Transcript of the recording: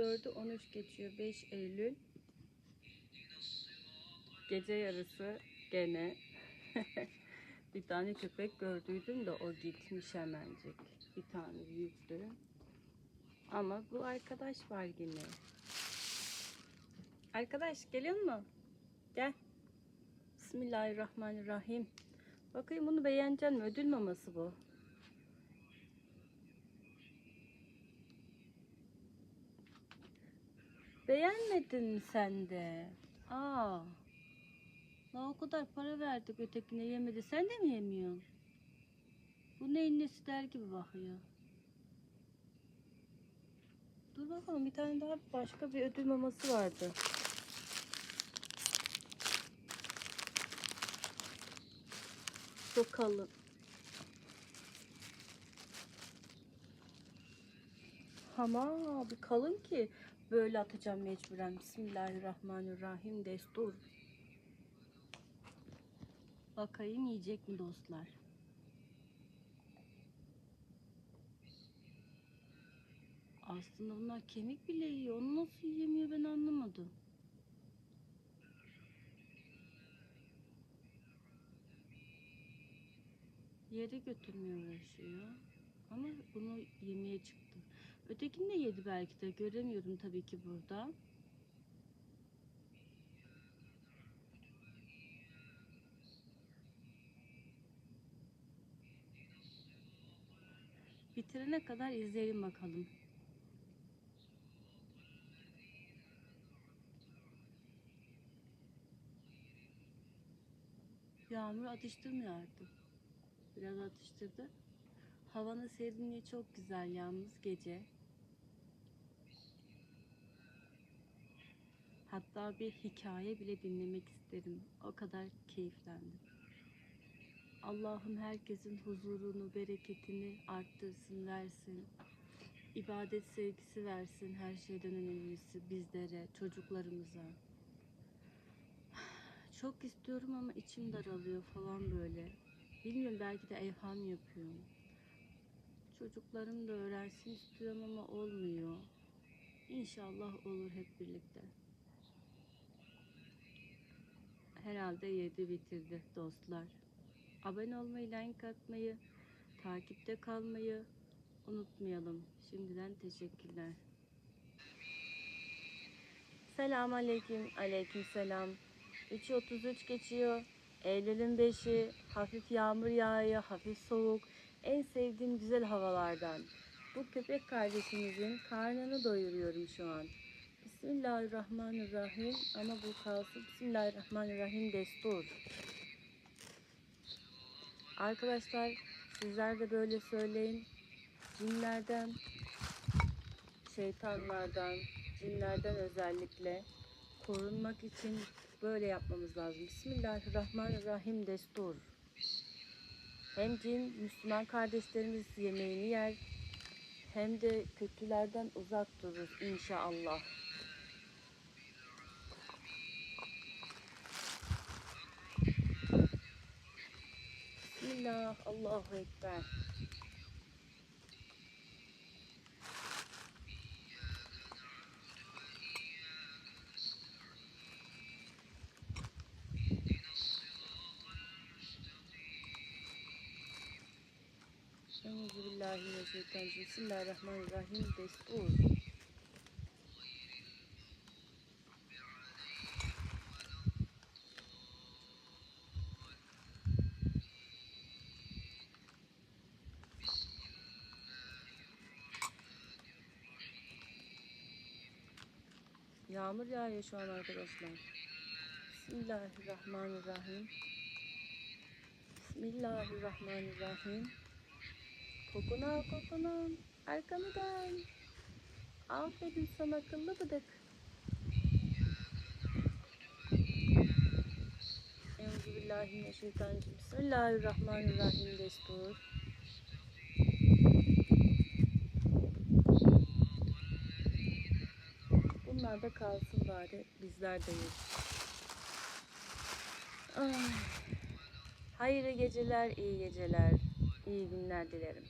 4'ü 13 geçiyor. 5 Eylül. Gece yarısı gene bir tane köpek gördüydüm de o gitmiş hemencik. Bir tane büyüktü. Ama bu arkadaş var yine. Arkadaş geliyor mu? Gel. Bismillahirrahmanirrahim. Bakayım bunu beğenecek mi? Ödül maması bu. Beğenmedin mi sen de? Aa. La o kadar para verdik ötekine yemedi. Sen de mi yemiyorsun? Bu neyin nesi der gibi bakıyor. Dur bakalım bir tane daha başka bir ödül maması vardı. Çok kalın. Ama bir kalın ki böyle atacağım mecburen. Bismillahirrahmanirrahim destur. Bakayım yiyecek mi dostlar? Aslında bunlar kemik bile yiyor. Onu nasıl yiyemiyor ben anlamadım. Yere götürmeye uğraşıyor. Ama bunu yemeye çıktı. Ötekini de yedi belki de. Göremiyorum tabii ki burada. Bitirene kadar izleyelim bakalım. Yağmur atıştırmıyor artık. Biraz atıştırdı. Havanın serinliği çok güzel yalnız gece. Hatta bir hikaye bile dinlemek isterim. O kadar keyiflendim. Allah'ım herkesin huzurunu, bereketini arttırsın, versin. İbadet sevgisi versin her şeyden önemlisi bizlere, çocuklarımıza. Çok istiyorum ama içim daralıyor falan böyle. Bilmiyorum belki de evham yapıyorum. Çocuklarım da öğrensin istiyorum ama olmuyor. İnşallah olur hep birlikte. Herhalde yedi bitirdi dostlar. Abone olmayı, like atmayı, takipte kalmayı unutmayalım. Şimdiden teşekkürler. Selam aleyküm, aleyküm selam. 3.33 geçiyor. Eylül'ün 5'i, hafif yağmur yağıyor, hafif soğuk. En sevdiğim güzel havalardan. Bu köpek kardeşimizin karnını doyuruyorum şu an. Bismillahirrahmanirrahim ama bu kalsın. Bismillahirrahmanirrahim destur. Arkadaşlar sizler de böyle söyleyin. Cinlerden, şeytanlardan, cinlerden özellikle korunmak için böyle yapmamız lazım. Bismillahirrahmanirrahim destur. Hem cin, Müslüman kardeşlerimiz yemeğini yer, hem de kötülerden uzak durur inşallah. Bismillah, Allahu Ekber. Bismillahirrahmanirrahim. Destur. Yağmur yağıyor şu an arkadaşlar. Bismillahirrahmanirrahim. Bismillahirrahmanirrahim. Kokunu al kokunu. Arkanı dön. Aferin sana akıllı bıdık. Euzubillahimineşşeytanirracim. Bismillahirrahmanirrahim destur. Bunlar da kalsın bari. Bizler de yiyelim. Ay. Hayırlı geceler, iyi geceler, iyi günler dilerim.